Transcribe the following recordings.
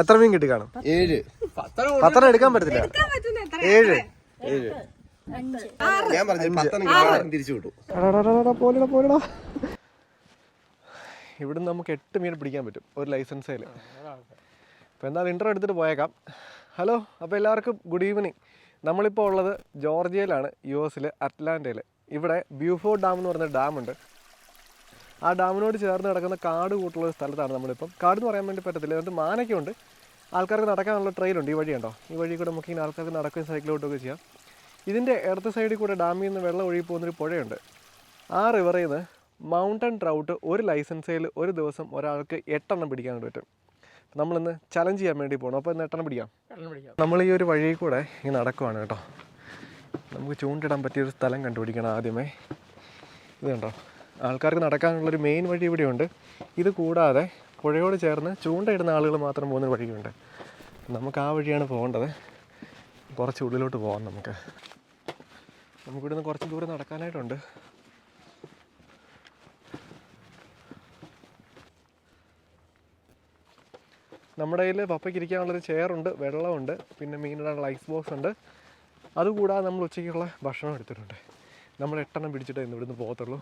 എത്ര മീൻ കിട്ടി കാണും? ഏഴ്. പത്തെണ്ണം എടുക്കാൻ പറ്റത്തില്ല. ഏഴ്. ഏഴ്. ഞാൻ പറഞ്ഞു പത്തെണ്ണം തിരിച്ചു പോലെടാ പോലെടാ. ഇവിടുന്ന് നമുക്ക് എട്ട് മീൻ പിടിക്കാൻ പറ്റും ഒരു ലൈസൻസേൽ അപ്പോൾ എന്തായാലും ഇന്റർ എടുത്തിട്ട് പോയേക്കാം. ഹലോ അപ്പോൾ എല്ലാവർക്കും ഗുഡ് ഈവനിങ് നമ്മളിപ്പോൾ ഉള്ളത് ജോർജിയയിലാണ് യു എസിൽ അറ്റ്ലാന്റയിൽ ഇവിടെ ബ്യൂഫോ ഡാം എന്ന് പറഞ്ഞ ഡാം ഡാമുണ്ട്. ആ ഡാമിനോട് ചേർന്ന് കിടക്കുന്ന കാട് കൂട്ടുള്ള ഒരു സ്ഥലത്താണ് നമ്മളിപ്പം. കാട് എന്ന് പറയാൻ വേണ്ടി പറ്റത്തില്ല. എന്നിട്ട് മാനൊക്കെ ആൾക്കാർക്ക് നടക്കാനുള്ള ട്രെയിലുണ്ട് ഈ വഴിയുണ്ടോ ഈ വഴി കൂടെ നമുക്ക് ഇങ്ങനെ ആൾക്കാർക്ക് നടക്കുകയും സൈക്കിളോട്ടൊക്കെ ചെയ്യാം. ഇതിന്റെ ഇടത്ത് സൈഡിൽ കൂടെ ഡാമിൽ നിന്ന് വെള്ളം ഒഴുകി പോകുന്നൊരു പുഴയുണ്ട്. ആ റിവറിൽ നിന്ന് മൗണ്ടൻ ട്രൗട്ട് ഒരു ലൈസൻസിൽ ഒരു ദിവസം ഒരാൾക്ക് എട്ടെണ്ണം പിടിക്കാൻ പറ്റും. നമ്മളിന്ന് ചലഞ്ച് ചെയ്യാൻ വേണ്ടി പോകണം അപ്പോൾ ഇന്ന് എട്ടെണ്ണം പിടിക്കാം. നമ്മൾ ഈ ഒരു വഴിയിൽ കൂടെ ഇങ്ങനെ നടക്കുവാണ് കേട്ടോ. നമുക്ക് ചൂണ്ടിടാൻ പറ്റിയൊരു സ്ഥലം കണ്ടുപിടിക്കണം ആദ്യമേ. ഇത് കണ്ടോ? ആൾക്കാർക്ക് നടക്കാനുള്ളൊരു മെയിൻ വഴി ഇവിടെയുണ്ട്. ഇത് കൂടാതെ പുഴയോട് ചേർന്ന് ചൂണ്ടയിടുന്ന ആളുകൾ മാത്രം പോകുന്നൊരു വഴിയുണ്ട്. നമുക്ക് ആ വഴിയാണ് പോകേണ്ടത്. കുറച്ച് ഉള്ളിലോട്ട് പോകാം നമുക്ക്. നമുക്കിവിടുന്ന് കുറച്ച് ദൂരം നടക്കാനായിട്ടുണ്ട്. നമ്മുടെ കയ്യിൽ പപ്പയ്ക്ക് ഇരിക്കാനുള്ളൊരു ചെയറുണ്ട് വെള്ളമുണ്ട് പിന്നെ മീനിടാനുള്ള ഐസ് ബോക്സ് ഉണ്ട്. അതുകൂടാതെ നമ്മൾ ഉച്ചയ്ക്കുള്ള ഭക്ഷണം എടുത്തിട്ടുണ്ട്. നമ്മൾ എട്ടെണ്ണം പിടിച്ചിട്ടേ ഇന്ന് ഇവിടുന്ന് പോകത്തുള്ളൂ.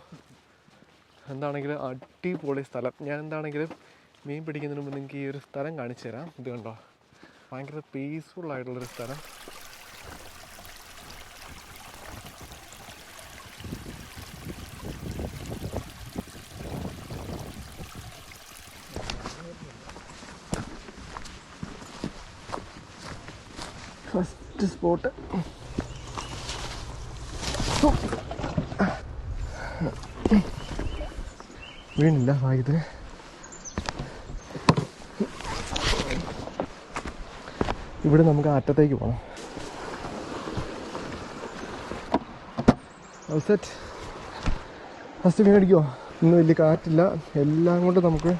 എന്താണെങ്കിലും അടിപൊളി സ്ഥലം. ഞാൻ എന്താണെങ്കിലും മീൻ പിടിക്കുന്നതിന് മുമ്പ് നിങ്ങൾക്ക് ഈ ഒരു സ്ഥലം കാണിച്ചു തരാം. ഇത് കണ്ടോ? ഭയങ്കര പീസ്ഫുൾ ആയിട്ടുള്ളൊരു സ്ഥലം. ഫസ്റ്റ് സ്പോട്ട് വീണില്ല. ഭാഗ്യത്തിന് ഇവിടെ നമുക്ക് അറ്റത്തേക്ക് പോകണം സെറ്റ് ഫസ്റ്റ് മീൻ അടിക്കുമോ ഇന്ന് വലിയ കാറ്റില്ല. എല്ലാം കൊണ്ട് നമുക്ക്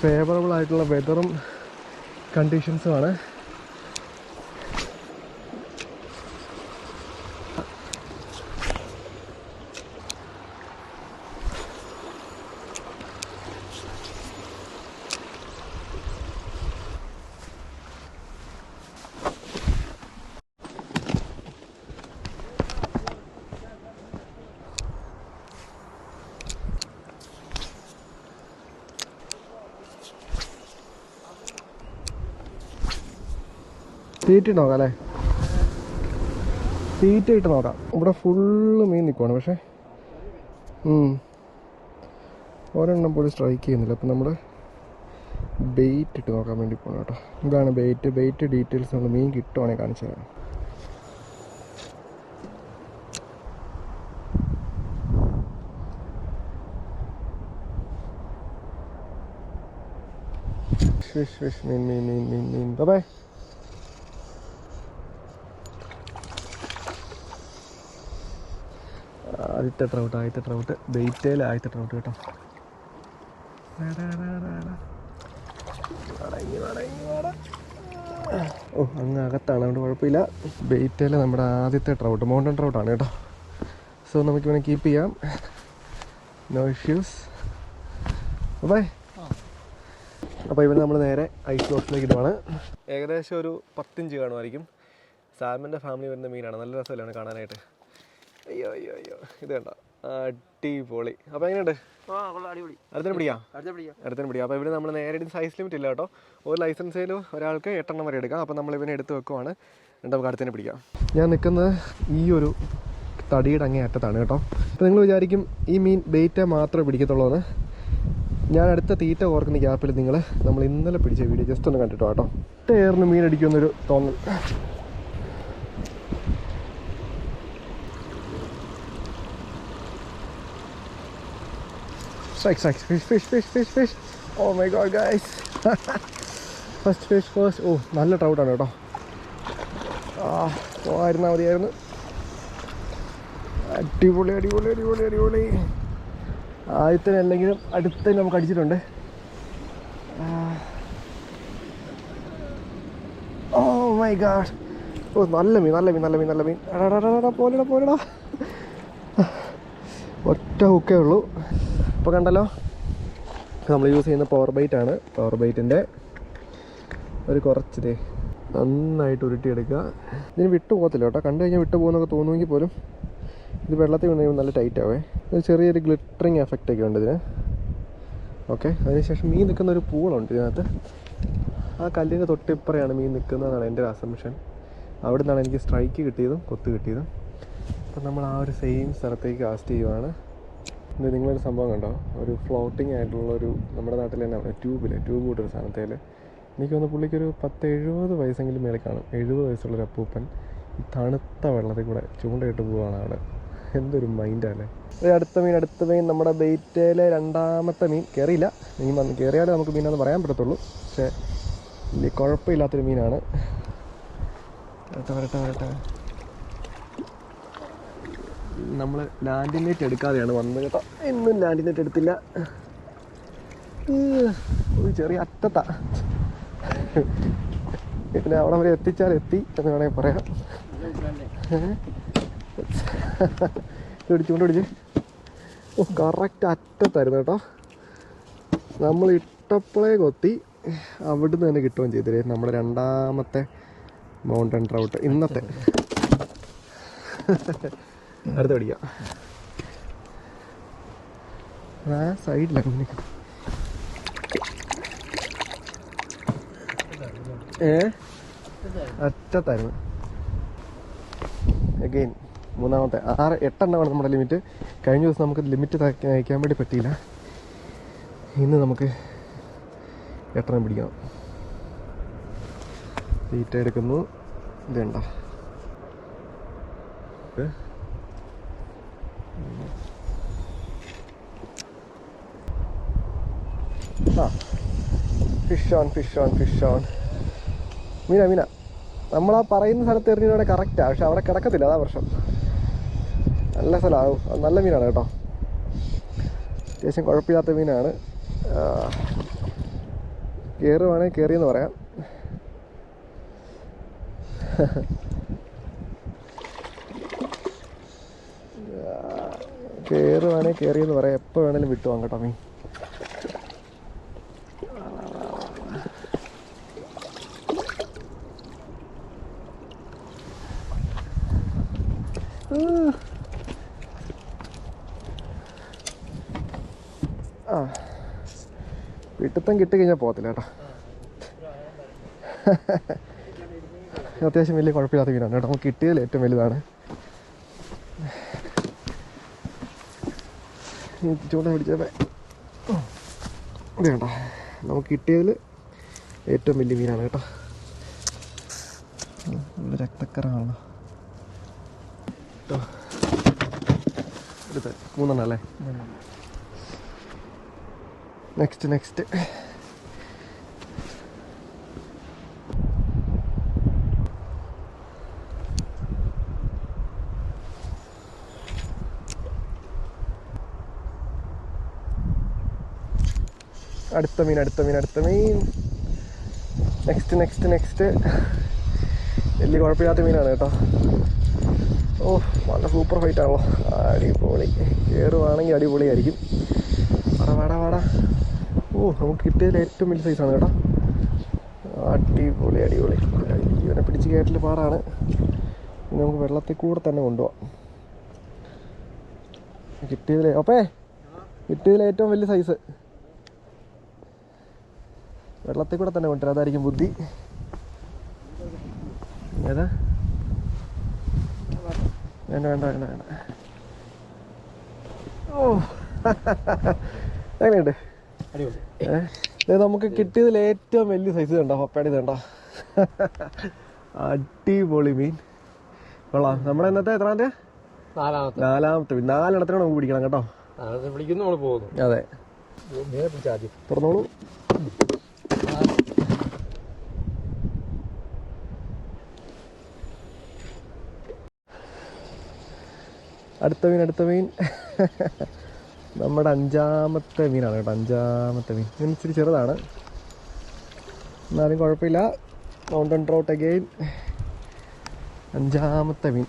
ഫേവറബിൾ ആയിട്ടുള്ള വെതറും കണ്ടീഷൻസുമാണ് തീറ്റ ഇട്ട് നോക്കാം അല്ലേ? തീറ്റ ഇട്ട് നോക്കാം. ഇവിടെ ഫുള്ള് മീൻ നിൽക്കുവാണ് പക്ഷേ. ഒരെണ്ണം പോലും സ്ട്രൈക്ക് ചെയ്യുന്നില്ല. അപ്പം നമ്മൾ ബെയ്റ്റ് ഇട്ട് നോക്കാൻ വേണ്ടി പോകണം കേട്ടോ. ഇതാണ് ബെയ്റ്റ് ബെയ്റ്റ് ഡീറ്റെയിൽസ് നമ്മൾ മീൻ കിട്ടുവാണെങ്കിൽ കാണിച്ചു തരാം. ഫിഷ് ഫിഷ് മീൻ മീൻ മീൻ മീൻ മീൻ. ബൈ ആദ്യത്തെ ട്രൗട്ട് ആദ്യത്തെ ട്രൗട്ട് ബെയ്റ്റേൽ ആദ്യത്തെ ട്രൗട്ട് കേട്ടോ. ഓ അങ്ങ് അകത്താണ് അതുകൊണ്ട് കുഴപ്പമില്ല. ബെയ്റ്റേൽ നമ്മുടെ ആദ്യത്തെ ട്രൗട്ട് മൗണ്ടൻ ട്രൗട്ടാണ് കേട്ടോ. സോ നമുക്ക് വേണമെങ്കിൽ കീപ്പ് ചെയ്യാം. നോ ഇഷ്യൂസ് ബൈ അപ്പോൾ ഇവിടെ നമ്മൾ നേരെ ഐസ് ബോക്സിലേക്ക് ഇടുവാണ്. ഏകദേശം ഒരു പത്തിഞ്ച് കാണുമായിരിക്കും. സാൽമന്റെ ഫാമിലി വരുന്ന മീനാണ്. നല്ല രസമല്ലാണ് കാണാനായിട്ട്? അയ്യോ അയ്യോ അയ്യോ. ഇത് കണ്ട? അടിപൊളി. അപ്പോൾ എങ്ങനെയുണ്ട്? അടുത്തന്നെ പിടിക്കാം അടുത്തന്നെ പിടിക്കാം അപ്പോൾ ഇവിടെ നമ്മൾ നേരിട്ട് സൈസ് ലിമിറ്റ് ഇല്ല കേട്ടോ. ഒരു ലൈസൻസിൽ ഒരാൾക്ക് എട്ടെണ്ണം വരെ എടുക്കാം. അപ്പോൾ നമ്മൾ ഇവനെ എടുത്ത് വെക്കുവാണ്. എന്നിട്ട് നമുക്ക് അടുത്തന്നെ പിടിക്കാം. ഞാൻ നിൽക്കുന്നത് ഈ ഒരു തടിയുടെ അങ്ങേ അറ്റത്താണ് കേട്ടോ. അപ്പോൾ നിങ്ങൾ വിചാരിക്കും ഈ മീൻ ബെയ്റ്റ മാത്രമേ പിടിക്കത്തുള്ളൂ എന്ന് ഞാൻ അടുത്ത തീറ്റ ഓർക്കുന്ന ഗ്യാപ്പിൽ നിങ്ങൾ നമ്മൾ ഇന്നലെ പിടിച്ച വീഡിയോ ജസ്റ്റ് ഒന്ന് കണ്ടിട്ടോ കേട്ടോ. ഏറിന് മീൻ അടിക്കുമെന്നൊരു തോന്നൽ. Strike, strike, fish, fish, fish, fish, fish. Oh my god, guys. First fish first ഓ നല്ല ട്രൗട്ടാണ് കേട്ടോ. ആ പോയിരുന്നാൽ മതിയായിരുന്നു. അടിപൊളി അടിപൊളി അടിപൊളി അടിപൊളി. ആദ്യത്തെ അല്ലെങ്കിലും അടുത്ത നമുക്ക് അടിച്ചിട്ടുണ്ട്. ഓ മൈ ഗാഡ് ഓ നല്ല മീൻ നല്ല മീൻ നല്ല മീൻ നല്ല മീൻ. അടാടാടാ പോലെടാ പോലെടാ ഒറ്റ ഹുക്കേ ഉള്ളൂ. ഇപ്പോൾ കണ്ടല്ലോ? നമ്മൾ യൂസ് ചെയ്യുന്ന പവർ ബൈറ്റ് ആണ്. പവർ ബൈറ്റിന്റെ ഒരു കുറച്ച് ദേ നന്നായിട്ട് ഉരുട്ടിയെടുക്കുക. ഇതിന് വിട്ടു പോകത്തില്ല കേട്ടോ. കണ്ടു കഴിഞ്ഞാൽ വിട്ടു പോകുന്നൊക്കെ തോന്നുമെങ്കിൽ പോലും ഇത് വെള്ളത്തിൽ വീണ് കഴിയുമ്പോൾ നല്ല ടൈറ്റ് ആവേ. ഒരു ചെറിയൊരു ഗ്ലിറ്ററിങ് എഫക്റ്റ് ഒക്കെ ഉണ്ട് ഇതിന്. ഓക്കെ അതിനുശേഷം മീൻ നിൽക്കുന്ന ഒരു പൂളുണ്ട് ഇതിനകത്ത്. ആ കല്ലിന്റെ തൊട്ടിപ്പറയാണ് മീൻ നിൽക്കുന്നതെന്നാണ് എന്റെ ഒരു അസംഷൻ അവിടെ നിന്നാണ് എനിക്ക് സ്ട്രൈക്ക് കിട്ടിയതും കൊത്ത് കിട്ടിയതും. അപ്പം നമ്മൾ ആ ഒരു സെയിം സ്ഥലത്തേക്ക് കാസ്റ്റ് ചെയ്യുവാണ്. ഇത് നിങ്ങളൊരു സംഭവം കണ്ടോ? ഒരു ഫ്ലോട്ടിംഗ് ആയിട്ടുള്ള ഒരു നമ്മുടെ നാട്ടിൽ തന്നെ ട്യൂബിൽ ട്യൂബ് കൂട്ടൊരു സാധനത്തിൽ. എനിക്ക് തോന്നുന്നു പുള്ളിക്കൊരു പത്ത് എഴുപത് വയസ്സെങ്കിലും മേലെ കാണും. എഴുപത് വയസ്സുള്ളൊരു അപ്പൂപ്പൻ ഈ തണുത്ത വെള്ളത്തിൽ കൂടെ ചൂണ്ടയിട്ട് പോവാണ് അവിടെ. എന്തൊരു മൈൻഡല്ലേ ഒരു അടുത്ത മീൻ അടുത്ത മീൻ നമ്മുടെ ബെയ്റ്റയിലെ രണ്ടാമത്തെ മീൻ. കയറിയില്ല മീൻ വന്ന് കയറിയാലേ നമുക്ക് മീനെന്ന് പറയാൻ പറ്റത്തുള്ളൂ. പക്ഷേ വലിയ കുഴപ്പമില്ലാത്തൊരു മീനാണ്. വരട്ടെ വരട്ടെ വരട്ടെ നമ്മൾ ലാൻഡിൽ നെറ്റ് എടുക്കാതെയാണ് വന്നത്. കേട്ടോ ഇന്നും ലാൻഡിൽ നെറ്റ് എടുത്തില്ല ഒരു ചെറിയ അറ്റത്ത. പിന്നെ അവിടെ വരെ എത്തിച്ചാൽ എത്തി എന്ന് വേണമെങ്കിൽ പറയാം. പിടിച്ചുകൊണ്ട് പിടിച്ച് ഓ കറക്റ്റ് അറ്റത്തായിരുന്നു കേട്ടോ. നമ്മൾ ഇട്ടപ്പോഴേ കൊത്തി. അവിടുന്ന് തന്നെ കിട്ടുകയും ചെയ്തില്ലേ നമ്മുടെ രണ്ടാമത്തെ മൗണ്ടൻ ട്രൗട്ട് ഇന്നത്തെ. അടുത്ത പഠിക്കാം. ആ സൈഡിലാണ് ഏ? അറ്റത്തായിരുന്നു. അഗെയിൻ മൂന്നാമത്തെ. ആറ് എട്ടെണ്ണമാണ് നമ്മുടെ ലിമിറ്റ്. കഴിഞ്ഞ ദിവസം നമുക്ക് ലിമിറ്റ് അയക്കാൻ വേണ്ടി പറ്റിയില്ല. ഇന്ന് നമുക്ക് എട്ടെണ്ണം പിടിക്കണം. തീറ്റ എടുക്കുന്നു. ഇതുണ്ട fish on fish on fish on Meena മീന. നമ്മൾ ആ പറയുന്ന സ്ഥലത്ത് എറിഞ്ഞവിടെ കറക്റ്റാണ് പക്ഷെ അവിടെ കിടക്കത്തില്ല. അതാ പ്രശ്നം. നല്ല സ്ഥലമാകും നല്ല മീനാണ് കേട്ടോ. അത്യാവശ്യം കുഴപ്പമില്ലാത്ത മീനാണ്. കയറുവാണെങ്കിൽ കയറിയെന്ന് പറയാം. കയറുവാണെങ്കിൽ കയറിയെന്ന് പറയാം. എപ്പോൾ വേണേലും വിട്ടു വാങ്ങട്ടോ മീൻ. ആ. വിട്ടത്തം കിട്ടി കഴിഞ്ഞാൽ പോകത്തില്ല കേട്ടോ. അത്യാവശ്യം വലിയ കുഴപ്പമില്ലാത്ത മീനാണ് കേട്ടോ. നമുക്ക് കിട്ടിയതിൽ ഏറ്റവും വലുതാണ്. ചൂണ്ട പിടിച്ചേ വേണ്ട നമുക്ക് കിട്ടിയതിൽ ഏറ്റവും വലിയ മീനാണ് കേട്ടോ. രക്തക്കറാണല്ലോ കേട്ടോ എടുത്ത്. മൂന്നെണ്ണം അല്ലേ നെക്സ്റ്റ് നെക്സ്റ്റ് അടുത്ത മീൻ അടുത്ത മീൻ അടുത്ത മീൻ. നെക്സ്റ്റ് നെക്സ്റ്റ് നെക്സ്റ്റ് വലിയ കുഴപ്പമില്ലാത്ത മീനാണ് കേട്ടോ. ഓ നല്ല സൂപ്പർ ഫൈറ്റ് ആണല്ലോ. അടിപൊളി. കയറുവാണെങ്കിൽ അടിപൊളിയായിരിക്കും. വാടാ വാടാ വാടാ. ഓ നമുക്ക് കിട്ടിയതിൽ ഏറ്റവും വലിയ സൈസാണ് കേട്ടോ. അടിപൊളി അടിപൊളി. ഇവനെ പിടിച്ച് കയറ്റൽ പാടാണ്. നമുക്ക് വെള്ളത്തിൽ കൂടെ തന്നെ കൊണ്ടുപോവാം. കിട്ടിയതിൽ അപ്പേ കിട്ടിയതിൽ ഏറ്റവും വലിയ സൈസ് വെള്ളത്തിൽ കൂടെ തന്നെ കൊണ്ടുവരാം. അതായിരിക്കും ബുദ്ധി. ഏതാ? വേണ്ട വേണ്ട വേണ്ട വേണ്ട. ഓ. എങ്ങനെയുണ്ട്? നമുക്ക് കിട്ടിയതിൽ ഏറ്റവും വലിയ സൈസ് കണ്ടോ? പപ്പയുടെ ഇത് കണ്ടോ? അടിപൊളി മീൻ. കൊള്ളാം. നമ്മുടെ ഇന്നത്തെ എത്രാമത്തെ? നാലാമത്തെ. നാലെണ്ണത്തിനാണ് നമുക്ക് പിടിക്കണം കേട്ടോ. അതെ. തുറന്നോളൂ. അടുത്ത മീൻ അടുത്ത മീൻ. നമ്മുടെ അഞ്ചാമത്തെ മീനാണ് കേട്ടോ അഞ്ചാമത്തെ മീൻ. ഇതിന് ഇച്ചിരി ചെറുതാണ്. എന്നാലും കുഴപ്പമില്ല. മൗണ്ടൻ ട്രോട്ട് അഗെയിൻ അഞ്ചാമത്തെ മീൻ.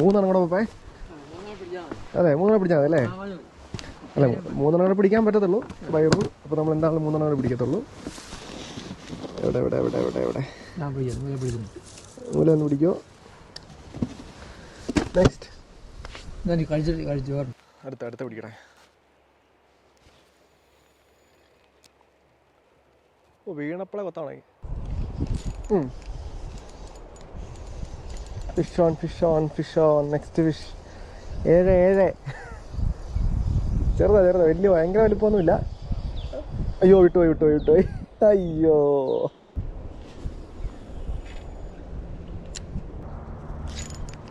മൂന്നെണ്ണം കൂടെ പോപ്പേ അതെ മൂന്നെണ്ണം പിടിച്ചാൽ മതി അല്ലേ? അല്ല മൂന്നെണ്ണം കൂടെ പിടിക്കാൻ പറ്റത്തുള്ളൂ. വയറു അപ്പോൾ നമ്മൾ എന്താണെങ്കിലും മൂന്നെണ്ണം കൂടെ പിടിക്കത്തുള്ളൂ. എവിടെ എവിടെ എവിടെ എവിടെ എവിടെ? മൂല ഒന്ന് പിടിക്കോ. നെക്സ്റ്റ് ഞാൻ കഴിച്ചിട്ട് കഴിച്ചു പറഞ്ഞു അടുത്ത അടുത്ത പിടിക്കണേ. ഓ വീണപ്പളെ കൊത്താണേ fish on fish on fish on next fish ഏഴ് ഏഴ്. ചെറുതാ ചെറുതാ. വലിയ ഭയങ്കര വലിപ്പമൊന്നുമില്ല. അയ്യോ വിട്ടുപോയി വിട്ടുപോയി വിട്ടുപോയി അയ്യോ.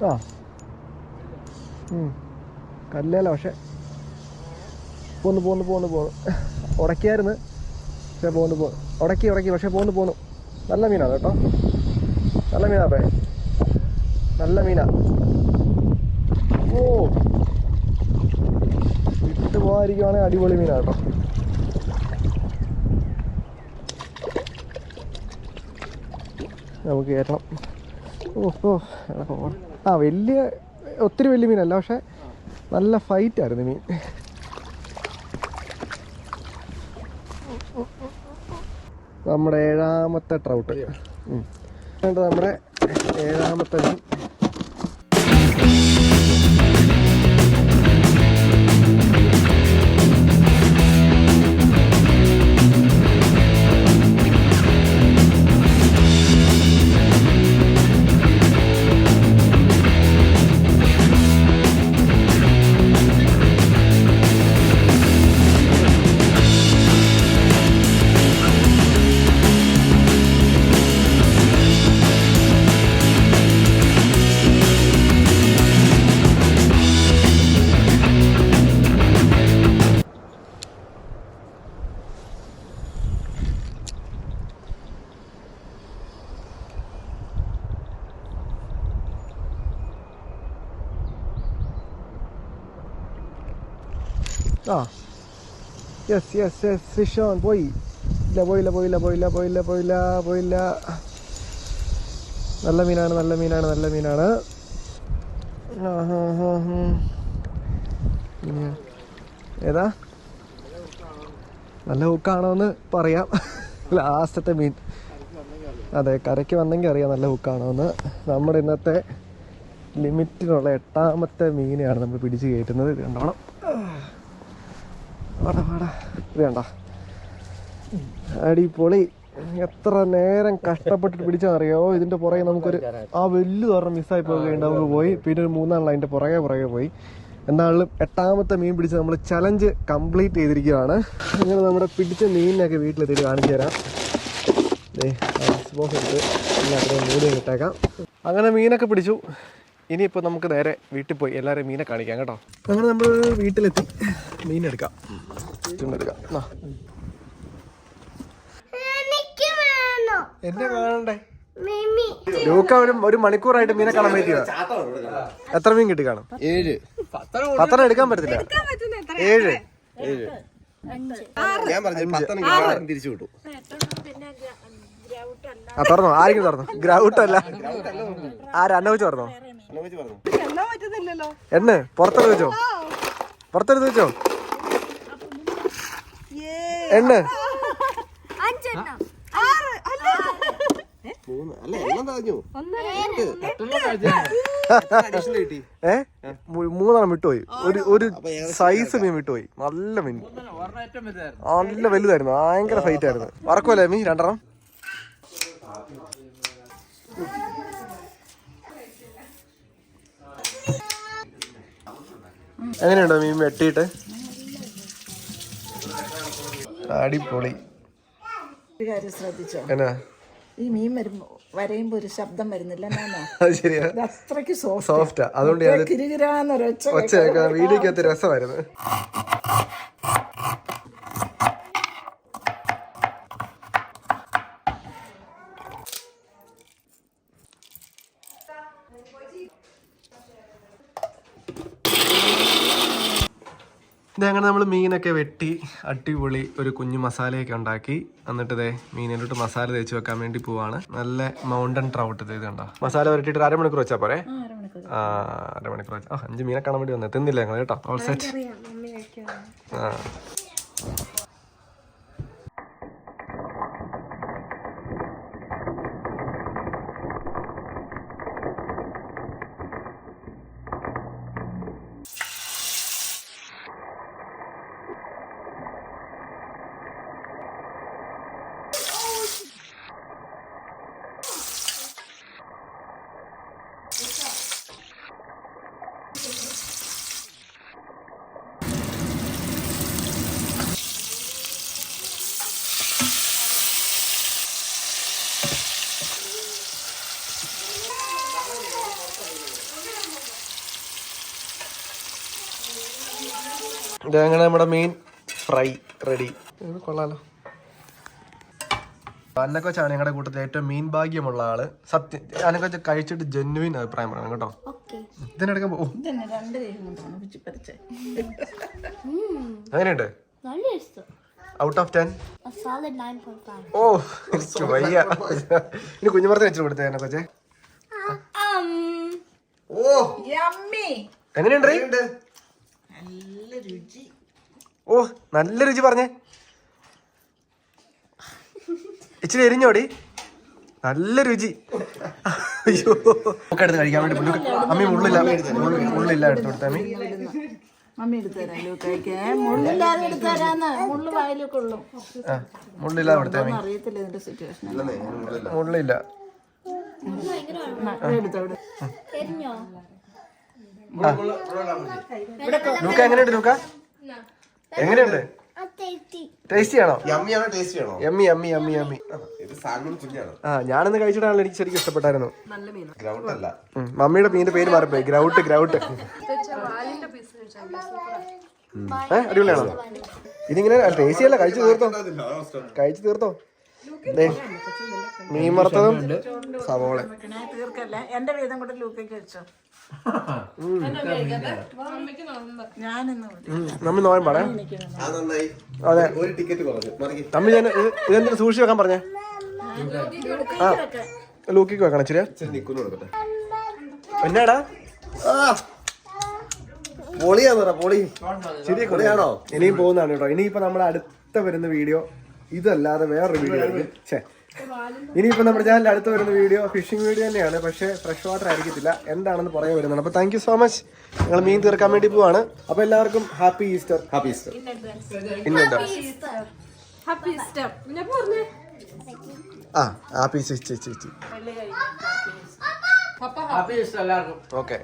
ആ. കല്ലേല പക്ഷെ. പോന്ന് പോന്ന് പോന്ന് പോന്നു. ഉടക്കിയായിരുന്നു പക്ഷെ പോന്ന് പോ ഉടക്കി ഉടക്കി പക്ഷെ പോന്ന് പോന്നു. നല്ല മീനാണ് കേട്ടോ. നല്ല മീനാ പേ നല്ല മീനാ. ഓ. വിട്ട് പോകാതിരിക്കുവാണെങ്കിൽ അടിപൊളി മീനാ കേട്ടോ. നമുക്ക് കയറ്റണം. ഓ ഓ ആ വലിയ ഒത്തിരി വലിയ മീനല്ല പക്ഷെ നല്ല ഫൈറ്റ് ആയിരുന്നു മീൻ. നമ്മുടെ ഏഴാമത്തെ ട്രൗട്ട് നമ്മുടെ ഏഴാമത്തെ മീൻ. യെസ് യെസ് യെസ് സിഷോൻ പോയി ഇല്ല പോയില്ല പോയില്ല പോയില്ല പോയില്ല പോയില്ല പോയില്ല നല്ല മീനാണ് നല്ല മീനാണ് നല്ല മീനാണ് ഏതാ നല്ല ഹുക്കാണോന്ന് പറയാം. ലാസ്റ്റത്തെ മീൻ. അതെ കരയ്ക്ക് വന്നെങ്കിൽ അറിയാം നല്ല ഹുക്കാണോന്ന് നമ്മുടെ ഇന്നത്തെ ലിമിറ്റിനുള്ള എട്ടാമത്തെ മീനെയാണ് നമ്മൾ പിടിച്ച് കയറ്റുന്നത്. കണ്ടോണം. വാടാ വാടാ. കണ്ട. അടിപൊളി. എത്ര നേരം കഷ്ടപ്പെട്ടിട്ട് പിടിച്ചറിയോ ഇതിന്റെ പുറകെ നമുക്കൊരു ആ വലിയ ഒരെണ്ണം മിസ്സായി പോകുകയുണ്ട് നമുക്ക് പോയി. പിന്നെ ഒരു മൂന്നാളിൽ അതിന്റെ പുറകെ പുറകെ പോയി. എന്നാലും എട്ടാമത്തെ മീൻ പിടിച്ച് നമ്മൾ ചലഞ്ച് കംപ്ലീറ്റ് ചെയ്തിരിക്കുകയാണ്. അങ്ങനെ നമ്മുടെ പിടിച്ച മീനിനൊക്കെ വീട്ടിലെത്തിയിട്ട് കാണിച്ചു തരാം. ബോക്സ് എടുത്ത് കിട്ടേക്കാം അങ്ങനെ മീനൊക്കെ പിടിച്ചു. ഇനിയിപ്പോൾ നമുക്ക് നേരെ വീട്ടിൽ പോയി എല്ലാവരും മീനെ കാണിക്കാം കേട്ടോ. അങ്ങനെ നമ്മൾ വീട്ടിലെത്തി. മീനെടുക്കാം എടുക്കാം. എന്നാ. കാണണ്ടേ? മിമി. ലൂക്ക ഒരു ഒരു മണിക്കൂറായിട്ട് മീനെ കാണാൻ പറ്റിയോ എത്ര മീൻ കിട്ടി കാണും? ഏഴ്. പത്തെണ്ണം എടുക്കാൻ പറ്റത്തില്ല. ഏഴ്. ഏഴ്. ഞാൻ പറഞ്ഞു പത്തെണ്ണം തിരിച്ചു വിട്ടു ആ തുറന്നോ? ആരെങ്കിലും തുറന്നോ? ഗ്രൗട്ട് അല്ല. ആരാ അന്ന വെച്ച് തുറന്നോ? എണ്ണ പുറത്തെടുത്ത് വെച്ചോ? പുറത്തെടുത്ത് വെച്ചോ? എണ്ണ ഏ? മൂന്നെണ്ണം വിട്ടുപോയി. ഒരു ഒരു സൈസ് മീൻ വിട്ടുപോയി. നല്ല മീൻ. നല്ല വലുതായിരുന്നു. ഭയങ്കര ഫൈറ്റ് ആയിരുന്നു. വറക്കുമല്ലേ മീൻ? രണ്ടെണ്ണം. എങ്ങനെയുണ്ടോ മീൻ വെട്ടിയിട്ട്? അടിപൊളി. കാര്യം ശ്രദ്ധിച്ചോ? എന്നാ? ഈ മീൻ വരുമ്പോ വരയുമ്പോ ഒരു ശബ്ദം വരുന്നില്ല സോഫ്റ്റ് അതുകൊണ്ട് ഒച്ച വീഡിയോക്കകത്ത് രസമായിരുന്നു. ഇത് അങ്ങനെ നമ്മൾ മീനൊക്കെ വെട്ടി അടിപൊളി ഒരു കുഞ്ഞു മസാലയൊക്കെ ഉണ്ടാക്കി. എന്നിട്ട് ഇതേ മീനിലോട്ട് മസാല തേച്ച് വെക്കാൻ വേണ്ടി പോവാണ്. നല്ല മൗണ്ടൻ ട്രൗട്ട് ഇത് കണ്ടോ? മസാല വരട്ടിട്ട് അരമണിക്കൂർ വെച്ചാൽ പോരെ? ആ അരമണിക്കൂർ. വെച്ചാൽ അഞ്ച് മീനെ കാണാൻ വേണ്ടി വന്നത് തിന്നില്ല ഞങ്ങൾ കേട്ടോ? ഓൾ സെറ്റ് ആ. ഇത് അങ്ങനെ നമ്മുടെ മീൻ ഫ്രൈ റെഡി ഇത് കൊള്ളാലോ. അന്നക്കൊച്ചാണ് ഞങ്ങളുടെ കൂട്ടത്തിൽ ഏറ്റവും മീൻ ഭാഗ്യമുള്ള ആൾ സത്യം. അന്നക്കൊച്ച കഴിച്ചിട്ട് ജെന്യുവിൻ അഭിപ്രായം പറയണം കേട്ടോ. ഇതിനെടുക്കാൻ അങ്ങനെയുണ്ട് out of ten A solid 9.5. ഓ എനിക്ക് വയ്യ. ഇനി കുഞ്ഞുമറത്ത് വെച്ചു കൊടുത്തേ അന്നക്കൊച്ചെ കൊച്ചേ ഓ. യമ്മി എങ്ങനെയുണ്ട്? നല്ല രുചി. ഓ നല്ല രുചി പറഞ്ഞേ. ഇച്ചിരി എരിഞ്ഞോടി. നല്ല രുചി. അയ്യോ. ഒക്കെ എടുത്ത് കഴിക്കാൻ വേണ്ടി പുള്ളി അമ്മി മുള്ളില്ല. മുള്ള് മുള്ളില്ല എടുത്ത് കൊടുത്ത അമ്മി. മമ്മി മുള്ളില്ലാതെ മുള്ളു വായിലൊക്കെ ഉള്ളു. മുള്ളില്ലാതെ അറിയത്തില്ല ഇതിന്റെ സിറ്റുവേഷൻ മുള്ളില്ല. എടുത്തോട് എരിഞ്ഞോ? ലൂക്ക എങ്ങനെയുണ്ട് ലൂക്ക എങ്ങനെയുണ്ട്. ടേസ്റ്റി ആണോ? യമ്മിയാണോ ടേസ്റ്റി ആണോ? യമ്മി യമ്മി യമ്മി യമ്മി ഇത് സാൽമൺ കുഞ്ഞാണ് ആ ഞാനൊന്ന് കഴിച്ചിട്ടാണല്ലോ എനിക്ക് ശരിക്കും ഇഷ്ടപ്പെട്ടായിരുന്നു. ഗ്രൗണ്ട് അല്ല. മമ്മിയുടെ മീനിന്റെ പേര് മാറിപ്പോയി. ഗ്രൗട്ട് ഗ്രൗട്ട് ഏ അടിപൊളിയാണോ? ഇതിങ്ങനെ ടേസ്റ്റി അല്ല കഴിച്ചു തീർത്തോ. കഴിച്ചു തീർത്തോ. മീൻ വറുത്തതും സവോള. തീർക്കല്ല? എന്റെ വീതം കൂടെ ലൂക്കയ്ക്ക് വെച്ചോ ഞാനിന്ന് നമ്മി നോയം പറയാം നന്നായി അതെ. ഒരു ടിക്കറ്റ് കുറഞ്ഞു. നമ്മി ഞാൻ ഇത് ഇതെന്തിനു സൂക്ഷിച്ച് വെക്കാൻ പറഞ്ഞേ? ആ. ലൂക്കിക്ക് വെക്കണം ഇച്ചിരി. പിന്നെടാ നിക്കുന്നു കൊടുക്കട്ടെ. എന്നാടാ? പൊളിയാന്ന് പൊളി. ശരി കൊടിയാണോ ഇനിയും പോകുന്നതാണ് കേട്ടോ. ഇനിയിപ്പോ നമ്മുടെ അടുത്ത വരുന്ന വീഡിയോ ഇതല്ലാതെ വേറൊരു വീഡിയോ ആയിരിക്കും. ഇനിയിപ്പോ നമ്മുടെ ചാനലിൽ അടുത്ത് വരുന്ന വീഡിയോ ഫിഷിംഗ് വീഡിയോ തന്നെയാണ്. പക്ഷേ ഫ്രഷ് വാട്ടർ ആയിരിക്കത്തില്ല. എന്താണെന്ന് പറയാൻ വരുന്നതാണ് അപ്പൊ താങ്ക് സോ മച്ച് ഞങ്ങൾ മീൻ തീർക്കാൻ വേണ്ടി പോവാണ്. അപ്പൊ എല്ലാവർക്കും ഹാപ്പി ഈസ്റ്റർ ഹാപ്പി ഈസ്റ്റർ ഇന്നുണ്ടോ ഹാപ്പി ഈസ്റ്റർ ഞാൻ പറഞ്ഞേ. ആ ഹാപ്പി ചേച്ചി ചേച്ചി ഈസ്റ്റർ എല്ലാവർക്കും. ഓക്കെ